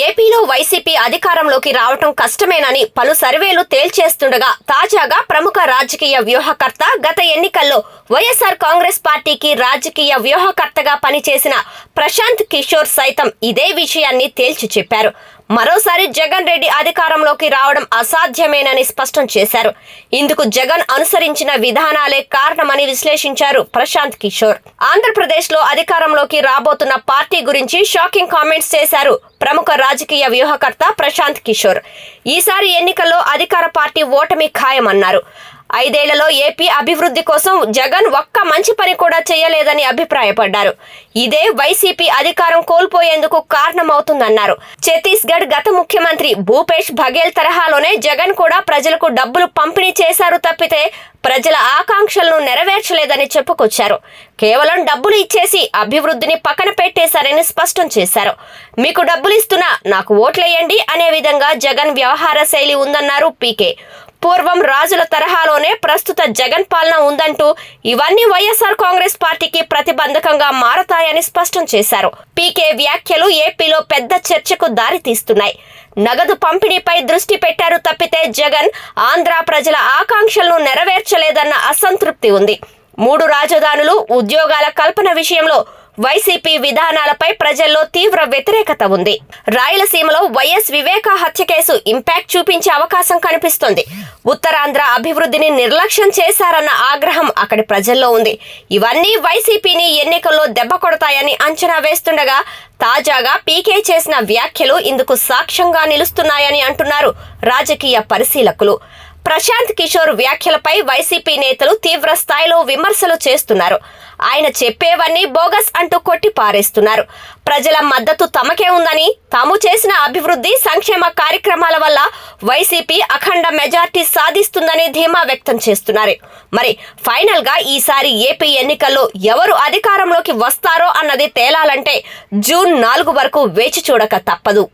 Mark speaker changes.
Speaker 1: ఏపీలో వైసీపీ అధికారంలోకి రావటం కష్టమేనని పలు సర్వేలు తేల్చేస్తుండగా తాజాగా ప్రముఖ రాజకీయ వ్యూహకర్త గత ఎన్నికల్లో వైఎస్ఆర్ కాంగ్రెస్ పార్టీకి రాజకీయ వ్యూహకర్తగా పనిచేసిన ప్రశాంత్ కిషోర్ సైతం ఇదే విషయాన్ని తేల్చి చెప్పారు. మరోసారి జగన్ రెడ్డి అధికారంలోకి రావడం అసాధ్యమేనని స్పష్టం చేశారు. ఇందుకు జగన్ అనుసరించిన విధానాలే కారణమని విశ్లేషించారు ప్రశాంత్ కిషోర్. ఆంధ్రప్రదేశ్లో అధికారంలోకి రాబోతున్న పార్టీ గురించి షాకింగ్ కామెంట్స్ చేశారు ప్రముఖ రాజకీయ వ్యూహకర్త ప్రశాంత్ కిషోర్. ఈసారి ఎన్నికల్లో అధికార పార్టీ ఓటమి ఖాయమన్నారు. ఐదేళ్ళలో ఏపీ అభివృద్ధి కోసం జగన్ ఒక్క మంచి పని కూడా చేయలేదని అభిప్రాయపడ్డారు. ఇదే వైసీపీ అధికారం కోల్పోయేందుకు కారణమవుతుందన్నారు. ఛత్తీస్గఢ్ గత ముఖ్యమంత్రి భూపేష్ బఘేల్ తరహాలోనే జగన్ కూడా ప్రజలకు డబ్బులు పంపిణీ చేశారు తప్పితే ప్రజల ఆకాంక్షలను నెరవేర్చలేదని చెప్పుకొచ్చారు. కేవలం డబ్బులు ఇచ్చేసి అభివృద్ధిని పక్కన పెట్టేశారని స్పష్టం చేశారు. మీకు డబ్బులు ఇస్తున్నా నాకు ఓట్లేయండి అనే విధంగా జగన్ వ్యవహార శైలి ఉందన్నారు పీకే. పూర్వం రాజుల తరహాలోనే ప్రస్తుత జగన్ పాలన ఉందంటూ ఇవన్నీ వైఎస్ఆర్ కాంగ్రెస్ పార్టీకి ప్రతిబంధకంగా మారతాయని స్పష్టం చేశారు. పీకే వ్యాఖ్యలు ఏపీలో పెద్ద చర్చకు దారితీస్తున్నాయి నగదు పంపిణీపై దృష్టి పెట్టారు తప్పితే జగన్ ఆంధ్ర ప్రజల ఆకాంక్షలను నెరవేర్చలేదన్న అసంతృప్తి ఉంది. మూడు రాజధానులు ఉద్యోగాల కల్పన విషయంలో వైసీపీ విధానాలపై ప్రజల్లో తీవ్ర వ్యతిరేకత ఉంది. రాయలసీమలో వైఎస్ వివేక హత్య కేసు ఇంపాక్ట్ చూపించే అవకాశం కనిపిస్తోంది. ఉత్తరాంధ్ర అభివృద్ధిని నిర్లక్ష్యం చేశారన్న ఆగ్రహం అక్కడి ప్రజల్లో ఉంది. ఇవన్నీ వైసీపీని ఎన్నికల్లో దెబ్బ కొడతాయని అంచనా వేస్తుండగా తాజాగా పీకే చేసిన వ్యాఖ్యలు ఇందుకు సాక్ష్యంగా నిలుస్తున్నాయని అంటున్నారు రాజకీయ పరిశీలకులు. ప్రశాంత్ కిషోర్ వ్యాఖ్యలపై వైసీపీ నేతలు తీవ్ర స్థాయిలో విమర్శలు చేస్తున్నారు. ఆయన చెప్పేవన్నీ బోగస్ అంటూ కొట్టి పారేస్తున్నారు. ప్రజల మద్దతు తమకే ఉందని తాము చేసిన అభివృద్ధి సంక్షేమ కార్యక్రమాల వల్ల వైసీపీ అఖండ మెజార్టీ సాధిస్తుందని ధీమా వ్యక్తం చేస్తున్నారు. మరి ఫైనల్గా ఈసారి ఏపీ ఎన్నికల్లో ఎవరు అధికారంలోకి వస్తారో అన్నది తేలాలంటే జూన్ నాలుగు వరకు వేచి చూడక తప్పదు.